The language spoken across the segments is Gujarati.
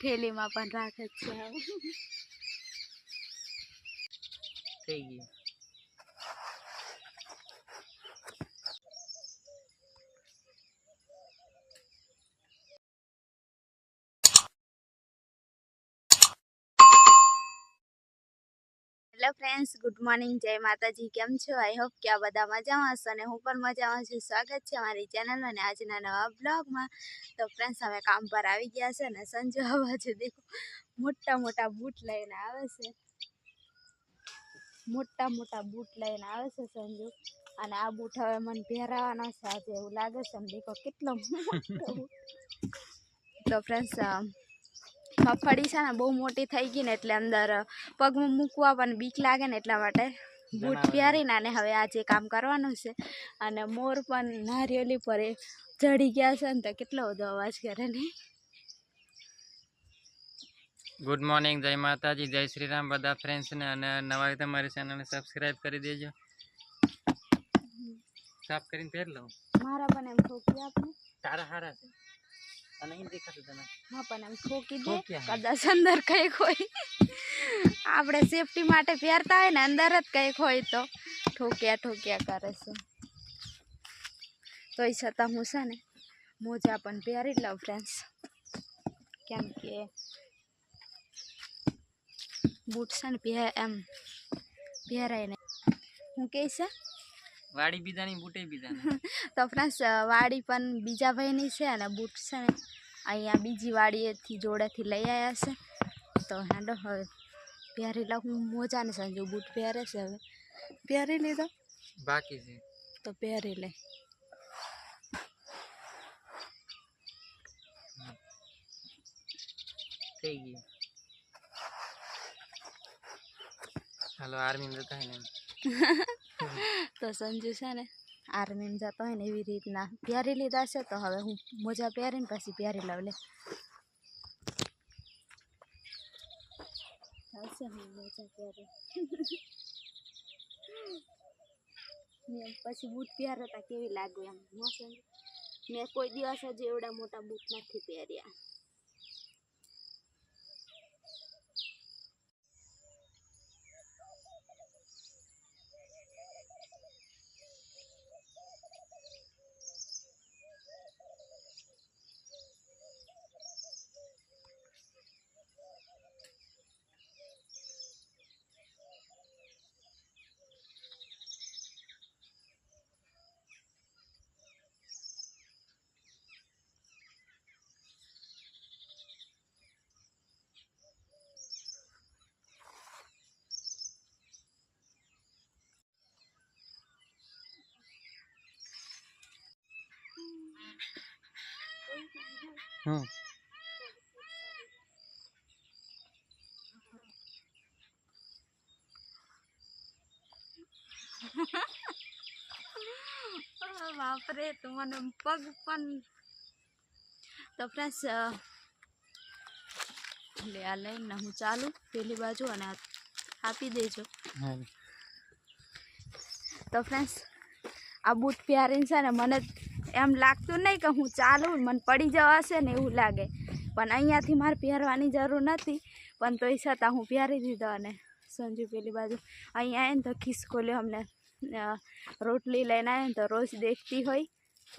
થેલીમાં પણ રાખે છે. થઈ ગયું. હેલો ફ્રેન્ડ્સ ગુડ મોર્નિંગ જય માતાજી. કેમ છો? આઈ હોપ કે આ બધા મજામાં હશો અને હું પણ મજામાં છું. સ્વાગત છે મારી ચેનલ અને આજના નવા બ્લોગમાં તો ફ્રેન્ડ્સ અમે કામ પર આવી ગયા છે અને સંજો બાજુ દેખો, મોટા મોટા બૂટ લઈને આવે છે. મોટા મોટા બૂટ લઈને આવે છે સંજુ. અને આ બૂટ હવે મને પહેરાવાનો છે. આજે એવું લાગે છે દેખો કેટલો મોટો તો ફ્રેન્ડ્સ મગફળી છે ને બહુ મોટી થઈ ગઈ ને એટલે અંદર પગમાં મૂકવા પણ બીક લાગે ને એટલા માટે બૂટ પહેરીને અને હવે આજે કામ કરવાનું છે અને મોર પણ નારિયેલી પર ચડી ગયા છે ને તો કેટલો બધો અવાજ કરે ને. ગુડ મોર્નિંગ જય માતાજી જય શ્રી રામ બધા ફ્રેન્ડ્સને અને નવા રીતે મારી ચેનલને સબસ્ક્રાઇબ કરી દેજો. સાફ કરીને પહેર લઉં. મારા પણ એમ ઠોકી આપણે તારા હારા છે. અને અહીં દેખાતું તને. હા પણ એમ ઠોકી દે કદાચ અંદર કંઈક હોય. આપણે સેફટી માટે પહેરતા હોય ને અંદર જ કંઈક હોય તો. ઠોક્યા ઠોક્યા કરે છે. તોય છતાં હું છે ને મોજા પણ પહેરી લઉં ફ્રેન્ડ્સ કેમ કે બૂટ છે ને પહે એમ પહેરાય ને. હું કહે છે વાડી બીજાની બુટે બીજાની. તો ફ્રેન્ડ્સ વાડી પણ બીજા ભાઈની છે અને બૂટ છે ને અહીંયા બીજી વાડીએથી જોડેથી લઈ આવ્યા છે. તો હેડો હવે પહેરી લઉં હું મોજાને સંજુ બૂટ પહેરે છે હવે. પહેરી લીધો? બાકી છે. તો પહેરી લે. થઈ ગયું હાલો આર્મી જતા હોય ને એમ. તો સંજુ છે ને આર્મીમાં જતો હોય ને એવી રીતના પહેરી લીધા છે, તો હવે હું મોજા પહેરીને પછી પહેરી લઉં, લે. ચાલશે હું મોજા પહેરી. મેં પછી બૂટ પહેરતા કેવી લાગે એમ સંજુ? મેં કોઈ દિવસ જ એવડા મોટા બૂટ નથી પહેર્યા. હમ. બાપરે તો મને પગ પણ તો ફ્રેન્ડ્સ એટલે આ લઈને હું ચાલુ પેલી બાજુ અને આપી દેજો. તો ફ્રેન્ડ્સ આ બૂટ પહેરીને છે ને મને એમ લાગતું નહીં કે હું ચાલું મને પડી જવાશે ને એવું લાગે. પણ અહીંયાથી મારે પહેરવાની જરૂર નથી. પણ તોય છતાં હું પહેરી દીધો અને સંજુ પેલી બાજુ અહીંયા આવે ને તો ખિસકોલ્યો અમને. રોટલી લઈને આવે ને તો રોજ દેખતી હોય.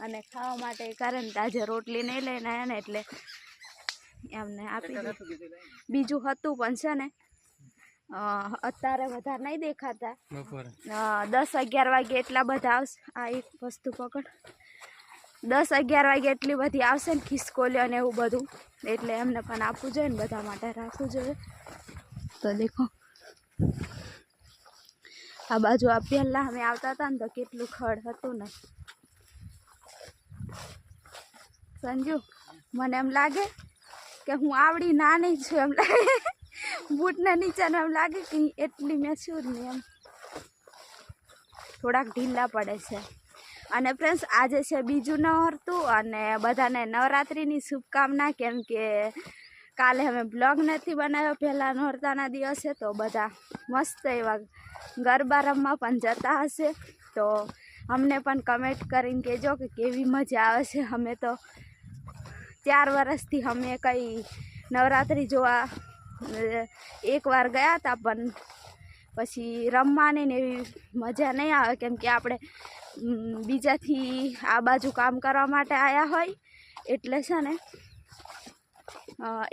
અને ખાવા માટે કરે ને આજે રોટલી નહીં લઈને આવ્યા ને એટલે એમને આપી બીજું હતું પણ છે ને અત્યારે વધારે નહીં દેખાતા. દસ અગિયાર વાગે એટલા બધા આવશે. આ એક વસ્તુ પકડ. દસ અગિયાર વાગે એટલી બધી આવશે ને ખિસકોલી અને એવું બધું. એટલે એમને પણ આપવું જોઈએ ને બધા માટે રાખવું જોઈએ. તો દેખો. આ બાજુ આ પહેલાં અમે આવતા હતા ને તો કેટલું ખડ હતું ને. સંજુ, મને એમ લાગે કે હું આવડી નાની છું એમ લાગે. બૂટના નીચેને એમ લાગે કે એટલી મેં જ નહીં એમ. થોડાક ઢીલા પડે છે. અને ફ્રેન્ડ્સ આજે છે બીજું નવરતું અને બધાને નવરાત્રિની શુભકામના, કેમ કે કાલે અમે બ્લોગ નથી બનાવ્યો, પહેલાં નોરતાના દિવસે, તો બધા મસ્ત એવા ગરબા રમવા પણ જતા હશે. તો અમને પણ કમેન્ટ કરીને કહેજો કે કેવી મજા આવે છે. અમે તો ચાર વર્ષથી અમે કંઈ નવરાત્રિ જોવા એકવાર ગયા હતા, પણ પછી રમવાની ને એવી મજા નહીં આવે, કેમ કે આપણે બીજાથી આ બાજુ કામ કરવા માટે આવ્યા હોય, એટલે છે ને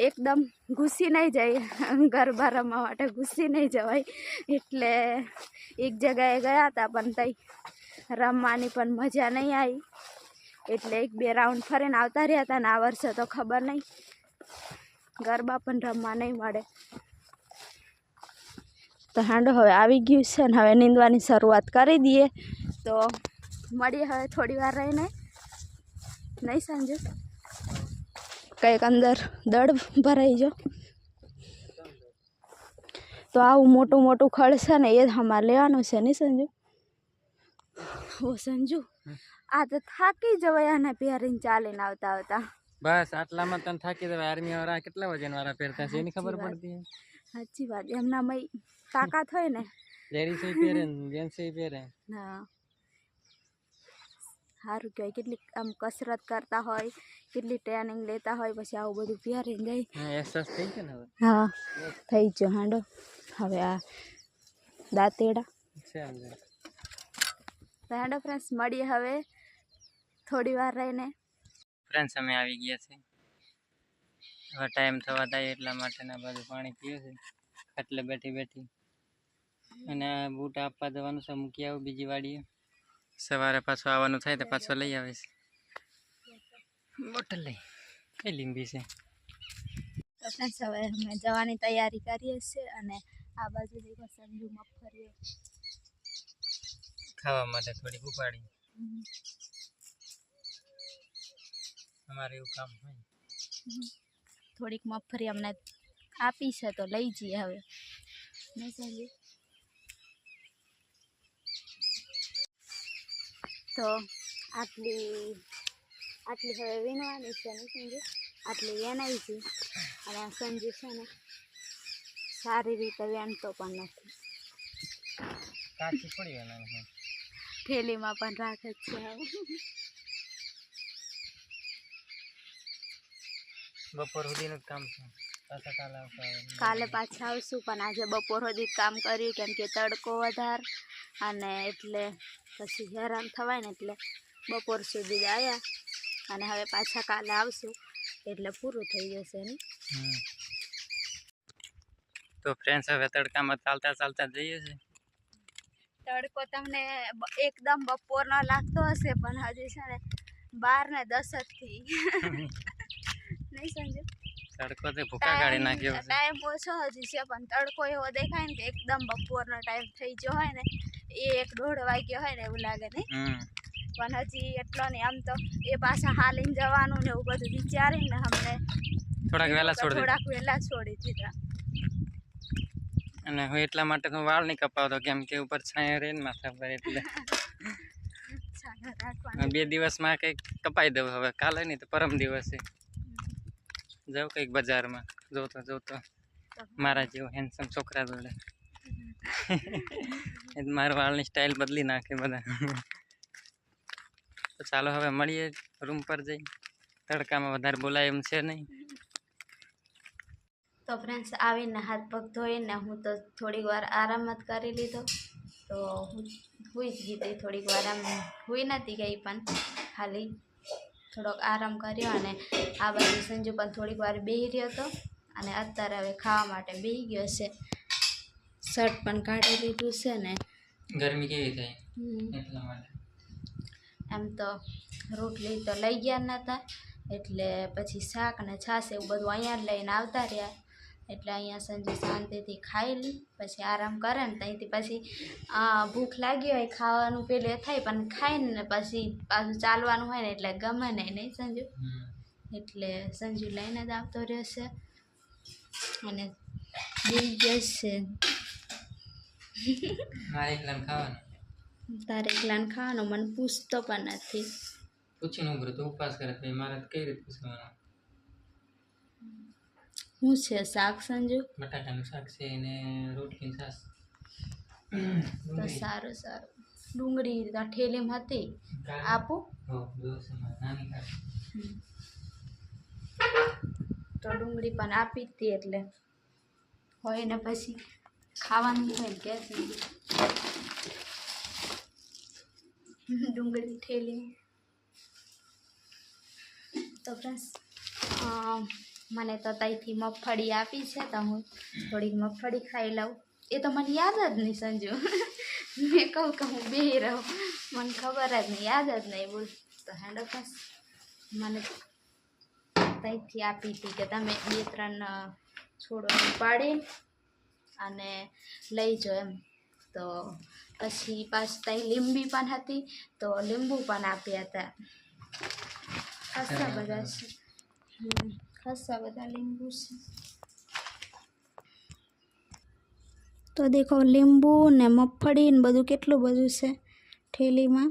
એકદમ ઘૂસી નહીં જાય. ગરબા રમવા માટે ઘૂસી નહીં જવાય. એટલે એક જગાએ ગયા હતા પણ તઈ રમવાની પણ મજા નહીં આવી એટલે એક બે રાઉન્ડ ફરીને આવતા રહ્યા હતા ને આ વર્ષે તો ખબર નહીં ગરબા પણ રમવા નહીં મળે. તો હાંડો હવે આવી ગયું છે, ને હવે નીંદવાની શરૂઆત કરી દઈએ. તો મળીએ હવે થોડી વાર રહીને. નહીં સાંજે. કંઈક અંદર દળ ભરાઈ જો તો આવું મોટું મોટું ખડ છે ને એ જ અમારે લેવાનું છે નહીં સંજુ? ઓ સંજુ આ તો થાકી જવાય આને પહેરીને ચાલીને આવતા આવતા. બસ આટલામાં તને થાકી જવાય. આર્મી વાળા કેટલા વજન વાળા પહેરતા છે એની ખબર. પડતી સાચી વાત. એમનામાં તાકાત હોય ને. લેડીઝ પહેરે જેન્ટ્સ પહેરે. હા. સારું કહેવાય. કેટલી આમ કસરત કરતા હોય કેટલી ટ્રેનિંગ લેતા હોય પછી આવું બધું પહેરી જાય હા, થઈ ગયો હાંડો. હવે આ દાંતેડા. તો. હાંડો ફ્રેન્ડ્સ મળીએ હવે થોડી વાર રહીને. ફ્રેન્ડ્સ અમે આવી ગયા છે હવે ટાઈમ થવા થાય એટલા માટેના બાજુ પાણી પીવું છે એટલે બેઠી બેઠી. અને આ બૂટ આપવા જવાનું છે મૂકી આવું બીજી વાડીએ. સવારે પાછું આવવાનું થાય તો પાછો લઈ આવીશ. બોટલ લઈ. કઈ લીંબી છે? તો સવારે અમે જવાની તૈયારી કરીએ છીએ અને આ બાજુ દેખો સંજુ મગફળી. ખાવા માટે થોડીક ઉપાડી. અમારે એવું કામ હોય. થોડીક મગફળી અમને આપી છે તો લઈ જઈએ હવે. સંજુ? તો આટલી આટલી હવે વીણવાની છે ને સંજુ? આટલી વેણાઈ છે. અને આ સંજુ છે ને સારી રીતે વેણતો પણ નથી. થેલીમાં પણ રાખે છે હવે. બપોર સુધીનું કામ છે. કાલે પાછા આવશું પણ આજે બપોર સુધી કામ કર્યું કેમ કે તડકો વધાર અને એટલે પછી હેરાન થવાય ને એટલે બપોર સુધી જ આવ્યા અને હવે પાછા કાલે આવશું. એટલે પૂરું થઈ જશે ને તો ફ્રેન્ડ્સ હવે તડકામાં ચાલતા ચાલતા જઈએ છે તડકો તમને એકદમ બપોરનો લાગતો હશે પણ હજી છે ને બાર ને દસ જ થી નહીં સમજો તડકો તે ભૂકા કાઢી નાખ્યો ટાઈમ ઓછો હજી છે પણ તડકો એવો દેખાય ને કે એકદમ બપોરનો ટાઈમ થઈ ગયો હોય ને એ એક દોઢ વાગ્યો હોય ને એવું લાગે નહીં પણ હજી એટલો નહીં આમ તો એ પાછા હાલીને જવાનું ને એવું બધું વિચારીને અમને. થોડાક વહેલા છોડી થોડાક વહેલા છોડી દીધા. અને હું એટલા માટે તો વાળ નહીં કપાવતો કેમ કે ઉપર છાંયો રહે ને માથા પર એટલે. બે દિવસમાં કંઈક કપાઈ દઉં હવે કાલે નહીં તો પરમ દિવસે. જાઉં કંઈક બજારમાં જોતો જોતો. મારા જેવો હેન્ડસમ છોકરા જોડે. મારા વાળની સ્ટાઇલ બદલી નાખે બધા. તો ચાલો હવે મળીએ રૂમ પર જઈ. તડકામાં વધારે બોલાય એમ છે નહીં. તો ફ્રેન્ડ્સ આવીને હાથ પગ ધોઈને હું તો થોડીક વાર આરામ જ કરી લીધો. તો હું હુઈ જ ગઈ થોડીક વાર આમ હુઈ નથી ગઈ પણ ખાલી થોડોક આરામ કર્યો અને આ બાજુ સંજુ પણ થોડીક વાર બેહી રહ્યો હતો. અને અત્યારે હવે ખાવા માટે બેહી ગયો છે. શર્ટ પણ કાઢી લીધું છે ને. ગરમી કેવી થાય એટલા માટે. એમ તો રોટલી તો લઈ ગયા નહોતા એટલે પછી શાક ને છાશ એવું બધું અહીંયા જ લઈને આવતા રહ્યા. એટલે અહીંયા સંજુ શાંતિથી ખાઈ લી પછી આરામ કરે ને ત્યાંથી પછી આ, ભૂખ લાગી હોય ખાવાનું પેલું થાય પણ ખાઈને ને પછી પાછું ચાલવાનું હોય ને એટલે ગમે નહીં નહીં સંજુ? એટલે સંજુ લઈને જ આવતો રહેશે. અને બી જશે મારે એકલા ખાવાનું. તારે એકલાને ખાવાનું? મને પૂછતો પણ નથી. પૂછીને ઉભરો તો ઉપવાસ કરે તો મારે કઈ રીતે પૂછવાનું? શું છે શાક સંજુ? બટાકાનું શાક છે અને રોટલી શાક. તો સારું સારું. ડુંગળી ઠેલીમાં હતી. આપું. તો ડુંગળી પણ આપી હતી એટલે. હોય ને પછી. ખાવાનું હોય ગેસ ડુંગળી ઠેલી તો બસ મને તો ત્યાંથી મગફળી આપી છે તો હું થોડીક મગફળી ખાઈ લઉં. એ તો મને યાદ જ નહીં સંજુ. મેં કહું કે હું બે રહું. મને ખબર જ નહીં યાદ જ નહીં બોલ. તો હેન્ડો બસ મને ત્યાંથી આપી હતી કે તમે બે ત્રણ છોડો પાડી અને લઈ જો એમ. તો પછી પાછ ત્યાં લીંબી પણ હતી તો લીંબુ પણ આપ્યા હતા. ખાસા બધા છે. ખાસા બધા લીંબુ છે. તો દેખો લીંબુ ને મગફળી ને બધું કેટલું બધું છે ઠેલીમાં?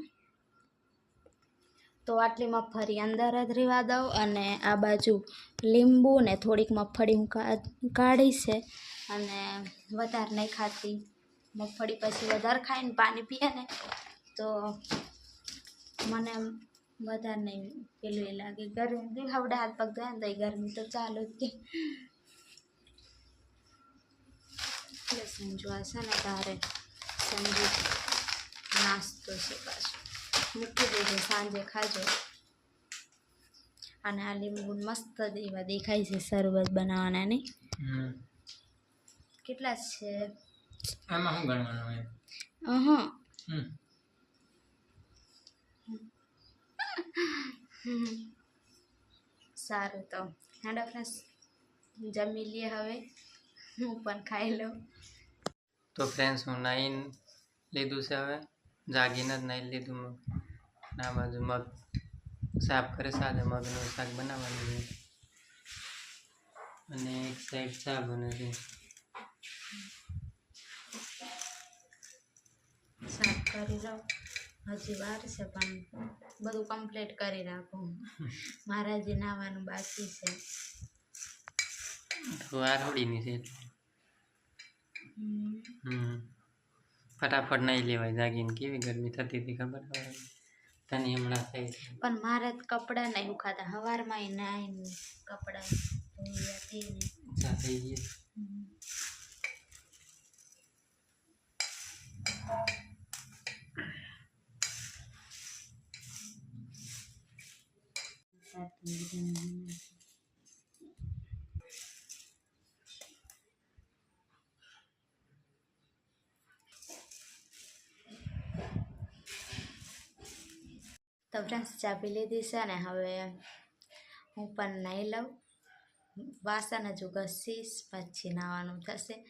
તો આટલી મગફળી અંદર જ રહેવા દઉં અને આ બાજુ લીંબુ ને થોડીક મગફળી હું કાઢી છે. અને વધારે નહીં ખાતી. મગફળી પછી વધારે ખાઈને પાણી પીએ ને, તો મને વધારે નહીં પેલું એ લાગે. ગરમી હવડે હાથ પગ ધોયા ને તો ગરમી તો ચાલુ જ એટલે સંજુ હશે ને તારે. સંજુ નાસ્તો છે પાછો. મૂકી દેજો, સાંજે ખાજો. અને આ લીંબુ મસ્ત એવા દેખાય છે, શરબત બનાવવાના નહીં કેટલા છે? આમાં શું ગણવાનું હોય? અહં. સારું તો. હેડો ફ્રેન્ડ્સ જમી લઈએ હવે. હું પણ ખાઈ લઉં. તો ફ્રેન્ડ્સ હું નાહીને લીધું છે હવે. જાગીને જ નાઈ લીધું મગ. આ બાજુ મગ સાફ કરે સાથે મગનું શાક બનાવવાનું છે. અને એક સાઈડ ચા બને છે. કરી લઉં હજી વાર છે પણ બધું કમ્પ્લીટ કરી રાખું. મારા જે નાવાનું બાકી છે. તો આ રોડીની છે ફટાફટ નહીં લેવાય જાગીને. કેવી ગરમી થતી હતી ખબર તને હમણાં થઈ પણ મારે કપડાં નહીં ઉખાતા. સવારમાં નાઈને કપડાં ધોયા થઈ ગઈ તો ફ્રેન્ડ્સ ચા પી લીધી છે ને હવે હું પણ નહીં લઉં. વાસણ હજુ ઘસીશ, પછી નાવાનું થશે.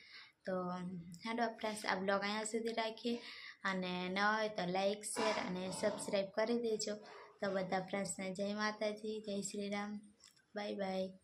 તો હેડો ફ્રેન્ડ્સ આ બ્લોગ અહીંયા સુધી રાખીએ. અને ન હોય તો લાઈક શેર અને સબસ્ક્રાઈબ કરી દેજો. તો બધા ફ્રેન્ડ્સને જય માતાજી જય શ્રી રામ બાય બાય.